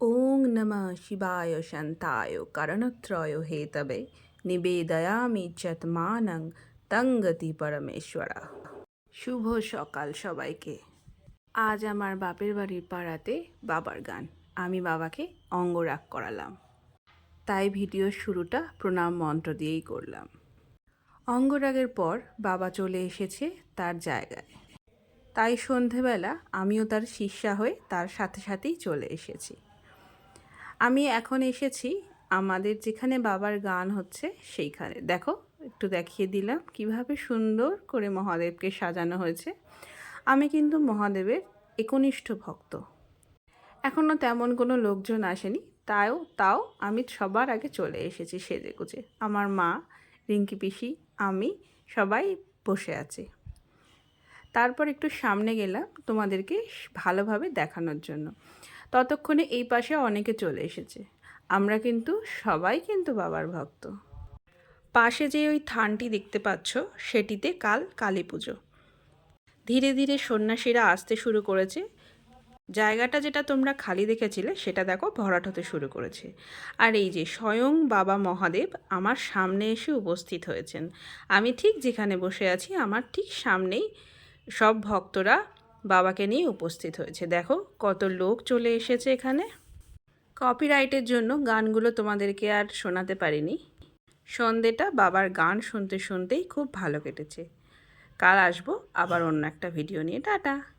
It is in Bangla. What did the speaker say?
ওং নমঃ শিবায় শান্তায় কারণত্রয় হেতবে নিবেদয়ামি চতমানং তঙ্গতি পরমেশ্বরা শুভ সকাল সবাইকে আজ আমার বাপের বাড়ির পাড়াতে বাবার গান আমি বাবাকে অঙ্গরাগ করালাম তাই ভিডিওর শুরুটা প্রণাম মন্ত্র দিয়েই করলাম অঙ্গরাগের পর বাবা চলে এসেছে তার জায়গায় তাই সন্ধেবেলা আমিও তার শিষ্যা হয়ে তার সাথে সাথেই চলে এসেছি আমি এখন এসেছি আমাদের যেখানে বাবার গান হচ্ছে সেইখানে। দেখো, একটু দেখিয়ে দিলাম কীভাবে সুন্দর করে মহাদেবকে সাজানো হয়েছে। আমি কিন্তু মহাদেবের একনিষ্ঠ ভক্ত। এখনও তেমন কোনো লোকজন আসেনি, তাও তাও আমি সবার আগে চলে এসেছি সেজে গুজে আমার মা, রিঙ্কি পিসি, আমি সবাই বসে আছি। তারপর একটু সামনে গেলাম তোমাদেরকে ভালোভাবে দেখানোর জন্য। ততক্ষণে এই পাশে অনেকে চলে এসেছে। আমরা কিন্তু সবাই কিন্তু বাবার ভক্ত। পাশে যে ওই থানটি দেখতে পাচ্ছ, সেটিতে কাল কালী পুজো। ধীরে ধীরে সন্ন্যাসীরা আসতে শুরু করেছে। জায়গাটা যেটা তোমরা খালি দেখেছিলে, সেটা দেখো, ভরাট হতে শুরু করেছে। আর এই যে স্বয়ং বাবা মহাদেব আমার সামনে এসে উপস্থিত হয়েছেন। আমি ঠিক যেখানে বসে আছি, আমার ঠিক সামনেই সব ভক্তরা বাবাকে নিয়ে উপস্থিত হয়েছে। দেখো, কত লোক চলে এসেছে এখানে। কপিরাইটের জন্য গানগুলো তোমাদেরকে আর শোনাতে পারিনি। সন্ধেটা বাবার গান শুনতে শুনতেই খুব ভালো কেটেছে। কাল আসব, আবার অন্য একটা ভিডিও নিয়ে। টাটা!